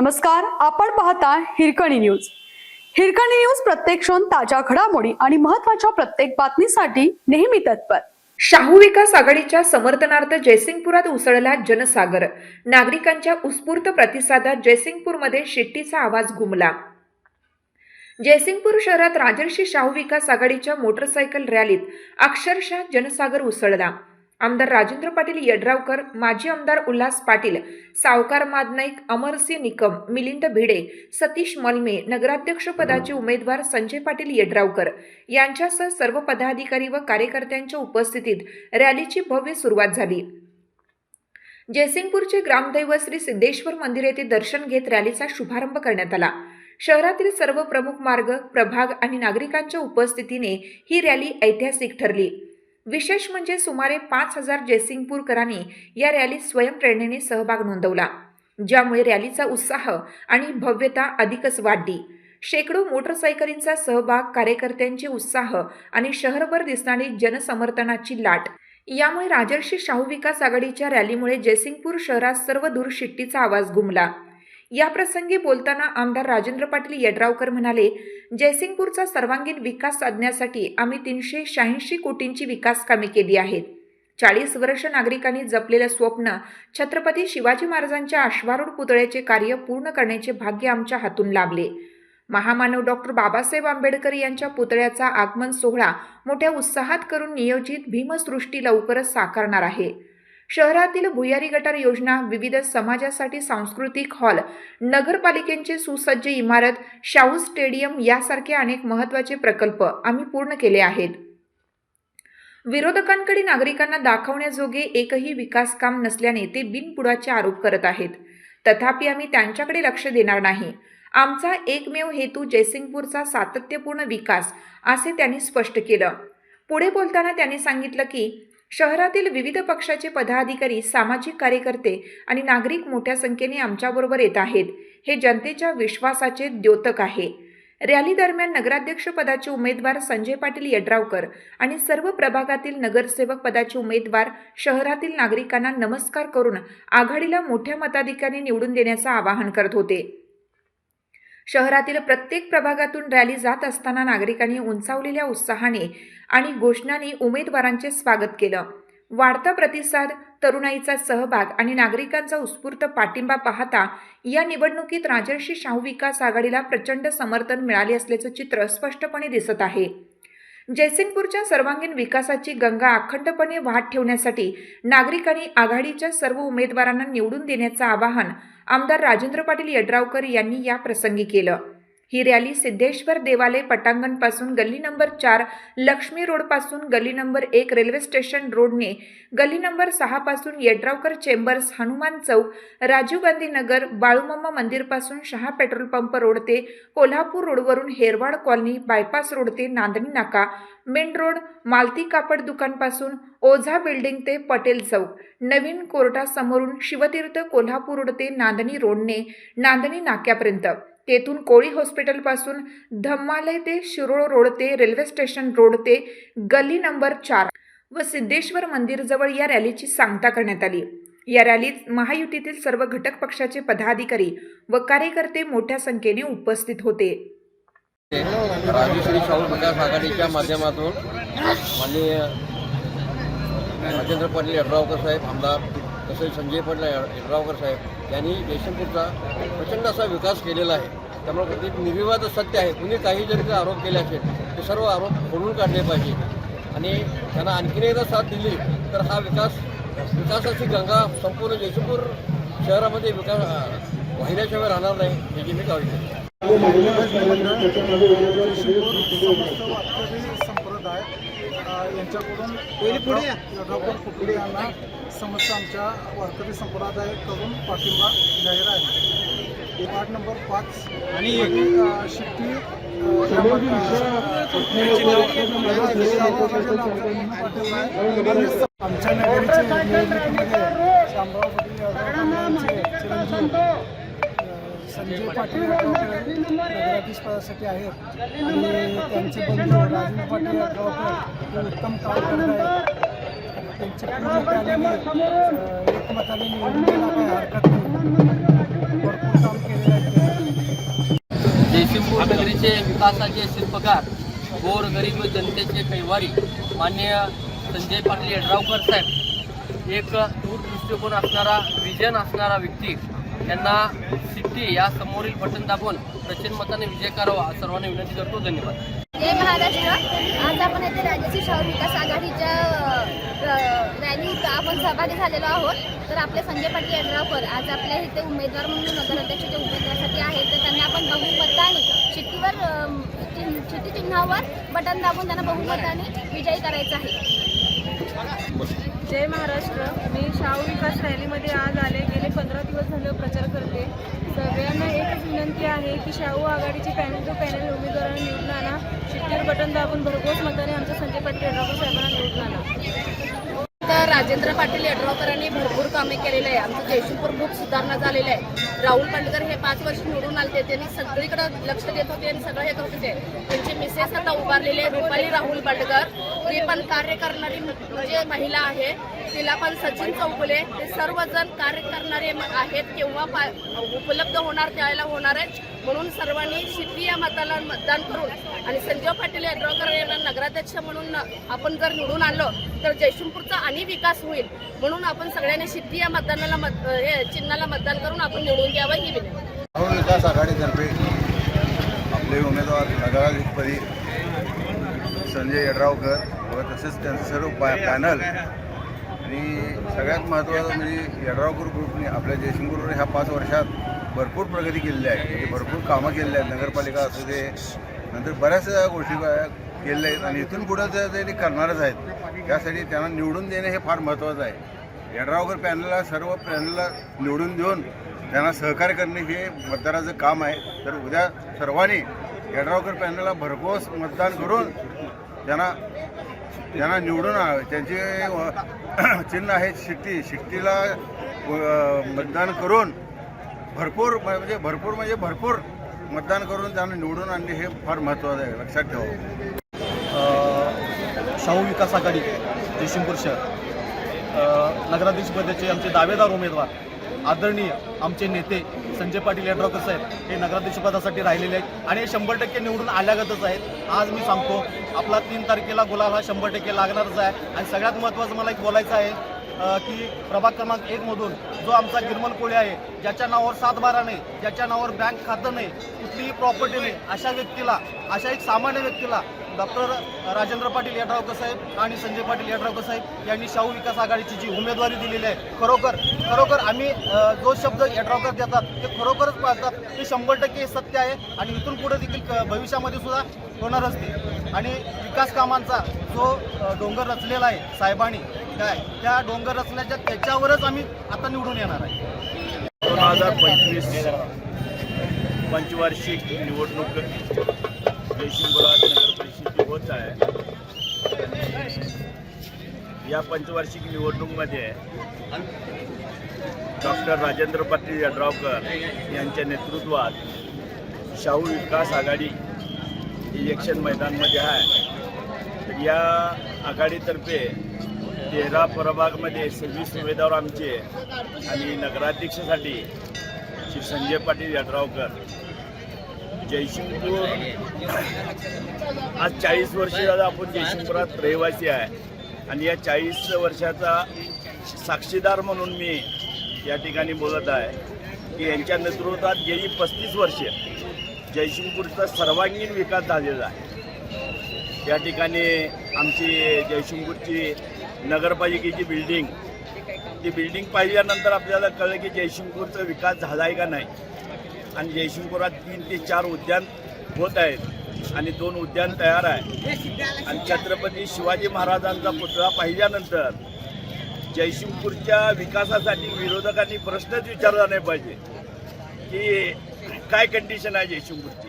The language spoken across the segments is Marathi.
नमस्कार आपण पाहता हिरकणी न्यूज. हिरकणी न्यूज प्रत्येक क्षण ताज्या घडामोडी आणि महत्त्वाच्या प्रत्येक बातमीसाठी नेहमी तत्पर. शाहू विकास आघाडीच्या समर्थनार्थ जयसिंगपुरात उसळला जनसागर. नागरिकांच्या उत्स्फूर्त प्रतिसादात जयसिंगपूरमध्ये शिट्टीचा आवाज घुमला. जयसिंगपूर शहरात राजर्षी शाहू विकास आघाडीच्या मोटरसायकल रॅलीत अक्षरशः जनसागर उसळला. आमदार राजेंद्र पाटील यड्रावकर माजी आमदार उल्हास पाटील सावकार मादनाईक अमरसिंह निकम मिलिंद भिडे सतीश मलमे नगराध्यक्षपदाचे उमेदवार संजय पाटील यड्रावकर यांच्यासह सर्व पदाधिकारी व कार्यकर्त्यांच्या उपस्थितीत रॅलीची भव्य सुरुवात झाली. जयसिंगपूरचे ग्रामदैव श्री सिद्धेश्वर मंदिर येथे दर्शन घेत रॅलीचा शुभारंभ करण्यात आला. शहरातील सर्व प्रमुख मार्ग प्रभाग आणि नागरिकांच्या उपस्थितीने ही रॅली ऐतिहासिक ठरली. विशेष म्हणजे सुमारे पाच हजार जयसिंगपूरकरांनी या रॅलीत स्वयंप्रेरणेने सहभाग नोंदवला ज्यामुळे रॅलीचा उत्साह आणि भव्यता अधिकच वाढली. शेकडो मोटरसायकलींचा सहभाग कार्यकर्त्यांचे उत्साह आणि शहरभर दिसणारी जनसमर्थनाची लाट. यामुळे राजर्षी शाहू विकास आघाडीच्या रॅलीमुळे जयसिंगपूर शहरात सर्वदूर शिट्टीचा आवाज घुमला. या प्रसंगी बोलताना आमदार राजेंद्र पाटील यड्रावकर म्हणाले जयसिंगपूरचा सर्वांगीण विकास साधण्यासाठी आम्ही तीनशे शहाऐंशी कोटींची विकास कामे केली आहेत. चाळीस वर्ष नागरिकांनी जपलेलं स्वप्न छत्रपती शिवाजी महाराजांच्या अश्वारूढ पुतळ्याचे कार्य पूर्ण करण्याचे भाग्य आमच्या हातून लाभले. महामानव डॉक्टर बाबासाहेब आंबेडकर यांच्या पुतळ्याचा आगमन सोहळा मोठ्या उत्साहात करून नियोजित भीमसृष्टी लवकरच साकारणार आहे. शहरातील भुयारी गटार योजना विविध समाजासाठी सांस्कृतिक हॉल नगरपालिकेंचे सुसज्ज इमारत शाहू स्टेडियम यासारखे अनेक महत्त्वाचे प्रकल्प आम्ही पूर्ण केले आहेत. विरोधकांकडे नागरिकांना दाखवण्याजोगे एकही विकास काम नसल्याने ते बिनपुडाचे आरोप करत आहेत. तथापि आम्ही त्यांच्याकडे लक्ष देणार नाही. आमचा एकमेव हेतू जयसिंगपूरचा सातत्यपूर्ण विकास असे त्यांनी स्पष्ट केलं. पुढे बोलताना त्यांनी सांगितलं की शहरातील विविध पक्षाचे पदाधिकारी सामाजिक कार्यकर्ते आणि नागरिक मोठ्या संख्येने आमच्याबरोबर येत आहेत. हे जनतेच्या विश्वासाचे द्योतक आहे. रॅली दरम्यान नगराध्यक्षपदाचे उमेदवार संजय पाटील यड्रावकर आणि सर्व प्रभागातील नगरसेवक पदाचे उमेदवार शहरातील नागरिकांना नमस्कार करून आघाडीला मोठ्या मताधिकाने निवडून देण्याचं आवाहन करत होते. शहरातील प्रत्येक प्रभागातून रॅली जात असताना नागरिकांनी उंचावलेल्या उत्साहाने आणि घोषणांनी उमेदवारांचे स्वागत केलं. वाढता प्रतिसाद तरुणाईचा सहभाग आणि नागरिकांचा उत्स्फूर्त पाठिंबा पाहता या निवडणुकीत राजर्षी शाहू विकास आघाडीला प्रचंड समर्थन मिळाले असल्याचं चित्र स्पष्टपणे दिसत आहे. जयसिंगपूरच्या सर्वांगीण विकासाची गंगा अखंडपणे वाहत ठेवण्यासाठी नागरिकांनी आघाडीच्या सर्व उमेदवारांना निवडून देण्याचं आवाहन आमदार राजेंद्र पाटील यड्रावकर यांनी या प्रसंगी केलं. ही रॅली सिद्धेश्वर देवालय पटांगणपासून गल्ली नंबर चार लक्ष्मी रोडपासून गल्ली नंबर एक रेल्वे स्टेशन रोडने गल्ली नंबर सहापासून येड्रावकर चेंबर्स हनुमान चौक राजीव गांधी नगर बाळूमामा मंदिरपासून शहा पेट्रोल पंप रोड ते कोल्हापूर रोडवरून हेरवाड कॉलनी बायपास रोड ते नांदणी नाका मेन रोड मालती कापड दुकानपासून ओझा बिल्डिंग ते पटेल चौक नवीन कोर्टासमोरून शिवतीर्थ कोल्हापूर रोड ते नांदणी रोडने नांदणी नाक्यापर्यंत. तेथून कोळी हॉस्पिटलपासून धम्मालय ते शिरोळ रोड ते रेल्वे स्टेशन रोड ते गल्ली नंबर चार व सिद्धेश्वर मंदिरजवळ या रॅलीची सांगता करण्यात आली. या रॅलीत महायुतीतील सर्व घटक पक्षाचे पदाधिकारी व कार्यकर्ते मोठ्या संख्येने उपस्थित होते. राजश्री शाहू विकास आघाडीच्या माध्यमातून माननीय राजेंद्र पाटील यड्रावकर साहेब आमदार तसेच संजय पाटील यड्रावकर साहेब यांनी जयशंपूरचा प्रचंड असा विकास केलेला आहे. त्यामुळे ते निर्विवाद सत्य आहे. कुणी काही जरी आरोप केले असेल ते सर्व आरोप खोडून काढले पाहिजे. आणि त्यांना आणखीन एकदा साथ दिली तर हा विकास विकासाची गंगा संपूर्ण जयशंपूर शहरामध्ये विकास वाहिल्याशिवाय राहणार नाही याची मी काळजी घेतो समस्त वारकरी संप्रदाय अ, यांच्याकडून पुढे डॉक्टर कुकडे यांना समस्त आमच्या वारकरी संप्रदायाकडून पाठिंबा जाहीर आहे. वार्ड नंबर पाच. आणि शिट्टी. आमच्या नगरीच्या निवडणुकीमध्ये शामराव पाटील यांचे चिरंजीव संजय पाटील गावकर आहेत. आणि त्यांचे बंधू राजेंद्र पाटील गावकर उत्तम काम करत आहेत. त्यांचे पूर्ण एकमताने निवडून गेला काही हरकत नाही. भरपूर काम केलेलं आहे जयसिंगपूर नगरीचे विकासाचे शिल्पकार गोर गरीब जनतेचे कैवारी माननीय संजय पाटील यड्रावकर साहेब. एक दूर दृष्टिकोन असणारा विजन असणारा व्यक्ती. यांना सिद्धी या समोरील बटन दाबून प्रचंड मताने विजय करावा सर्वांना विनंती करतो. धन्यवाद. जय महाराष्ट्र. आज आपण येथे राज्याची शहर विकास आघाडीच्या अ, रॅलीत आपण सहभागी झालेलो आहोत. तर आपले संजय पाटील यड्रावकर आज आपल्या इथे उमेदवार म्हणून नगराध्यक्षाच्या उमेदवारासाठी आहेत तर त्यांना आपण बहुमताने शिट्टीवर अ, चिन्ह- शिट्टी चिन्हावर बटन दाबून त्यांना बहुमताने विजयी करायचं आहे. जय महाराष्ट्र. मी शाहू विकास रॅलीमध्ये आज आले. गेले पंधरा दिवस झालं प्रचार करते. सगळ्यांना एकच विनंती आहे की शाहू आघाडीची पॅनल टू पॅनल उमेदवारांना निवडून आणा. शिट्टीवर बटन दाबून भरघोस मताने आमच्या संजय पाटील यड्रावकर साहेबांना निवडून आणा. तर राजेंद्र पाटील यड्रावकरांनी भरपूर कामे केलेले आहे. आमचं जयशूपूर खूप सुधारणा झालेली आहे. राहुल पांडेकर हे पाच वर्ष निवडून आले त्यांनी सगळीकडे लक्ष देत होते आणि सगळं हे करत होते. त्यांचे मिसेस आता उभारलेले आहे रुपाली राहुल पांडेकर. ती पण कार्य करणारी म्हणजे महिला आहे. तिला पण सचिन चौगुले हे सर्वजण कार्य करणारे आहेत. केव्हा पा- उपलब्ध होणार त्यावेळेला होणार आहेत. म्हणून सर्वांनी शिट्टी या मताला मतदान करून आणि संजय पाटील यड्रावकर यांना नगराध्यक्ष म्हणून आपण जर निवडून आलो तर जयशूपूरचा आणि विकास होईल म्हणून आपण सगळ्यांनी सिद्धी या मतदानाला मत हे चिन्हाला मतदान करून आपण निवडून द्यावं ही विनंती. हो, विकास आघाडीतर्फे आपले उमेदवार नगराधिपती संजय यड्रावकर व तसेच त्यांचं सर्व पॅ पॅनल आणि सगळ्यात महत्त्वाचं म्हणजे यड्रावकर ग्रुपने आपल्या जयसिंगपूरवर ह्या पाच वर्षात भरपूर प्रगती केलेली आहे. म्हणजे भरपूर कामं केलेली आहेत. नगरपालिका असू दे नंतर बऱ्याचशा गोष्टी क- आहेत आणि इथून पुढं जर ते करणारच आहेत. त्यासाठी त्यांना निवडून देणे हे फार महत्त्वाचं आहे. येड्रावकर पॅनलला सर्व पॅनलला निवडून देऊन त्यांना सहकार्य करणे हे मतदाराचं काम आहे. तर उद्या सर्वांनी येड्रावकर पॅनलला भरघोस मतदान करून त्यांना त्यांना निवडून त्यांचे चिन्ह आहे शिट्टी शिट्टीला मतदान करून भरपूर म्हणजे भरपूर म्हणजे भरपूर मतदान करून त्यांना निवडून आणणे हे फार महत्त्वाचं आहे. लक्षात ठेवा. शाहू विकास आघाडी जयसिंगपूर शहर. नगराध्यक्षपदाचे आमचे दावेदार उमेदवार आदरणीय आमचे नेते संजय पाटील यड्रावकर साहेब हे नगराध्यक्षपदासाठी राहिलेले आहेत आणि हे शंभर टक्के निवडून आल्यागतच आहेत. आज मी सांगतो आपला तीन तारखेला गुलाल हा शंभर टक्के लागणारच आहे. आणि सगळ्यात महत्त्वाचं मला एक बोलायचं आहे की प्रभाग क्रमांक एकमधून जो आमचा गिरमल कोळी आहे ज्याच्या नावावर सात बारा नाही ज्याच्या नावावर बँक खातं नाही कुठलीही प्रॉपर्टी नाही अशा व्यक्तीला अशा एक सामान्य व्यक्तीला डॉक्टर राजेंद्र पाटील यड्रावकर साहेब आणि संजय पाटील यड्रावकर साहेब यांनी शाहू विकास आघाडीची जी उमेदवारी दिलेली आहे खरोखर खरोखर आम्ही जो शब्द यड्रावकर देतात ते खरोखरच पाळतात ते शंभर टक्के सत्य आहे आणि इथून पुढे देखील क- भविष्यामध्ये सुद्धा होणारच ते. आणि विकास कामांचा जो डोंगर रचलेला आहे साहेबांनी काय त्या डोंगर रचण्याच्या त्याच्यावरच आम्ही आता निवडून येणार आहे. दोन हजार पंचवीस पंचवार्षिक निवडणूक जयसिंगपुरात नगर परिषद. होत आहे. या पंचवार्षिक निवडणुकीमध्ये डॉक्टर राजेंद्र पाटील यड्रावकर यांच्या नेतृत्वात शाहू विकास आघाडी इलेक्शन मैदानमध्ये आहे. तर या आघाडीतर्फे तेरा प्रभागमध्ये सव्वीस उमेदवार आमचे आणि नगराध्यक्षासाठी श्री संजय पाटील यड्रावकर जयसिंगपूर. आज चाळीस वर्ष झालं आपण जयसिंगपुरात रहिवासी आहे. आणि या चाळीस वर्षाचा साक्षीदार म्हणून मी या ठिकाणी बोलत आहे की यांच्या नेतृत्वात गेली पस्तीस वर्षे जयसिंगपूरचा सर्वांगीण विकास झालेला आहे. या ठिकाणी आमची जयसिंगपूरची नगरपालिकेची बिल्डिंग ती बिल्डिंग पाहिल्यानंतर आपल्याला कळलं की जयसिंगपूरचा विकास झाला आहे का नाही. आणि जयसिंगपुरात तीन ते चार उद्यान होत आहेत आणि दोन उद्यान तयार आहे. आणि छत्रपती शिवाजी महाराजांचा पुतळा पाहिल्यानंतर जयसिंगपूरच्या विकासासाठी विरोधकांनी प्रश्नच विचारला नाही पाहिजे की काय कंडिशन आहे जयसिंगपूरची?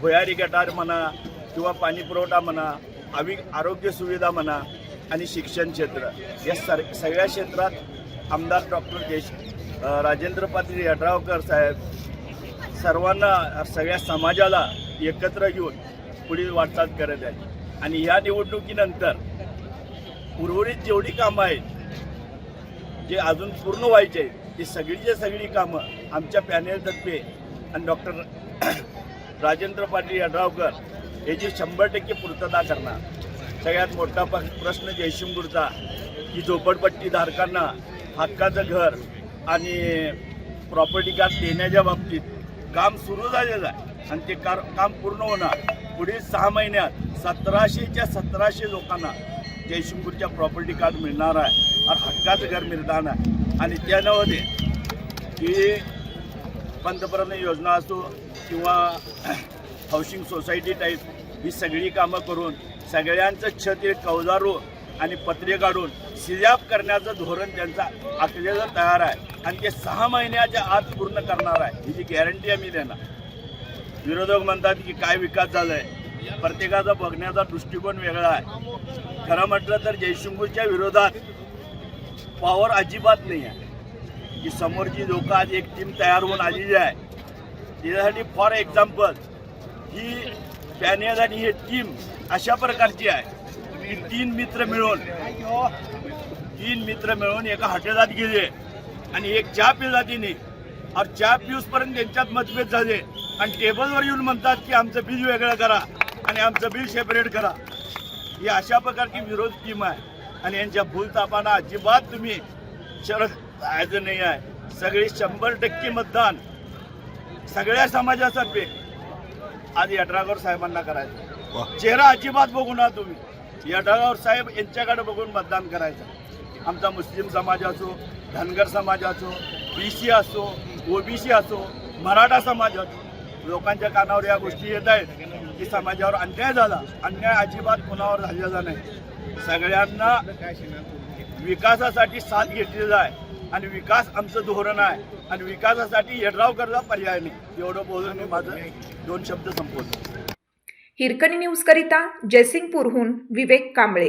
भुयारी गटार म्हणा किंवा पाणी पुरवठा म्हणा आवी आरोग्य सुविधा म्हणा आणि शिक्षण क्षेत्र. या सर सगळ्या क्षेत्रात आमदार डॉक्टर जयश राजेंद्र पाटील यड्रावकर साहेब सर्वांना सगळ्या समाजाला एकत्र घेऊन पुढील वाटचाल करत आहे आणि या निवडणुकीनंतर उर्वरित जेवढी कामं आहेत जे अजून पूर्ण व्हायचे आहेत ती सगळीच्या सगळी कामं आमच्या पॅनेलतर्फे आणि डॉक्टर राजेंद्र पाटील यड्रावकर याची शंभर टक्के पूर्तता करणार. सगळ्यात मोठा प- प्रश्न जयशिंगपूरचा की झोपडपट्टी धारकांना हक्काचं घर आणि प्रॉपर्टी कार्ड देण्याच्या बाबतीत काम सुरू झालेलं आहे. आणि ते कार काम पूर्ण होणार. पुढील सहा महिन्यात सतराशेच्या सतराशे लोकांना जयशिंगपूरच्या प्रॉपर्टी कार्ड मिळणार आहे. आणि हक्काचं घर मिळणार आहे. आणि त्यामध्ये की पंतप्रधान योजना असो किंवा हाऊसिंग सोसायटी टाईप ही सगळी कामं करून सगळ्यांचं छत एक कौजारू आणि पत्रे काढून शिजाप करण्याचं धोरण त्यांचा आखलेलं तयार आहे. आणि ते सहा महिन्याच्या आत पूर्ण करणार आहे. ही जी गॅरंटी आम्ही देणार. विरोधक म्हणतात की काय विकास झाला आहे प्रत्येकाचा बघण्याचा दृष्टिकोन वेगळा आहे. खरं म्हटलं तर जयशंकूच्या विरोधात पॉवर अजिबात नाही आहे. की समोरची लोक आज एक टीम तयार होऊन आलेली आहे त्याच्यासाठी फॉर एक्झाम्पल ही पॅनेल आणि ही टीम अशा प्रकारची आहे. तीन मित्र मिळून तीन मित्र मिळून एका हॉटेलात गेले आणि एक चहा पिला तिने. और चहा पिऊसपर्यंत त्यांच्यात मतभेद झाले. आणि टेबलवर येऊन म्हणतात की आमचं बिल वेगळं करा आणि आमचं बिल सेपरेट करा. ही अशा प्रकारची विरोध टीम आहे. आणि यांच्या भूलतापांना अजिबात तुम्ही शरद जायचं नाही आहे. सगळे शंभर टक्के मतदान सगळ्या समाजातर्फे आज यड्रागर साहेबांना करायचं. चेहरा अजिबात बघू ना तुम्ही. यड्रागर साहेब यांच्याकडे बघून मतदान करायचं. आमचा मुस्लिम समाज असो धनगर समाज असो बी सी असो ओबीसी असो मराठा समाज असो लोकांच्या कानावर या गोष्टी येत आहेत की समाजावर अन्याय झाला. अन्याय अजिबात कुणावर झालेला नाही. सगळ्यांना विकासासाठी साथ घेतलेला आहे. आणि विकास आमचं धोरण आहे. आणि विकासासाठी यड्रावकरला पर्याय नाही. एवढं बोलून मी माझं दोन शब्द संपवतो. हिरकणी न्यूजकरिता जयसिंगपूरहून विवेक कांबळे.